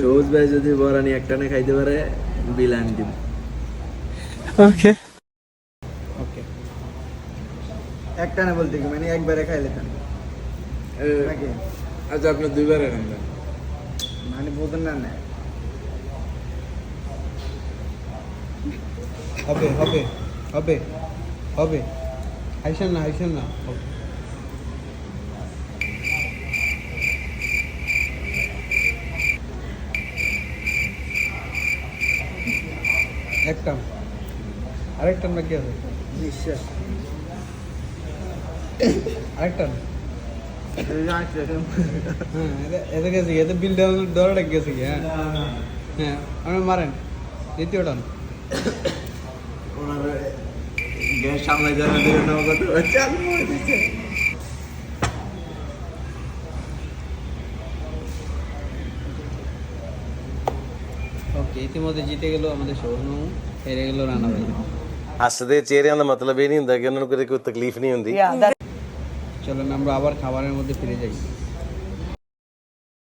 সবুজ ভাই যদি বরানি একটানে খাইতে পারে বিলান দিব। ওকে ওকে একটা না বলতে কি? মানে একবারে খাইলে কেন? নাকি? আচ্ছা আপনি দুইবারে খান মানে বোঝেন না না। হবে হবে হবে হবে। আইসেন না আইসেন না। হবে। একটা আরেকটা বাকি আছে? নিঃশ্বাস। আরেকটা হ্যাঁ এতে- গেছে? এতে বিল ডরটা গেছে কি হ্যাঁ? হ্যাঁ আপনি মারেন দ্বিতীয়টা ওনার গ্যাস সামলাই ওকে ইতিমধ্যে জিতে গেল আমাদের সৌরভ হেরে গেল রানা ভাই ਹੱਸਦੇ ਚਿਹਰਿਆਂ ਦਾ ਮਤਲਬ ਇਹ ਨਹੀਂ ਹੁੰਦਾ ਕਿ ਉਹਨਾਂ ਨੂੰ ਕਦੇ ਕੋਈ ਤਕਲੀਫ ਨਹੀਂ ਹੁੰਦੀ Yeah, that চলেন আমরা আবার খাবারের মধ্যে ফিরে যাই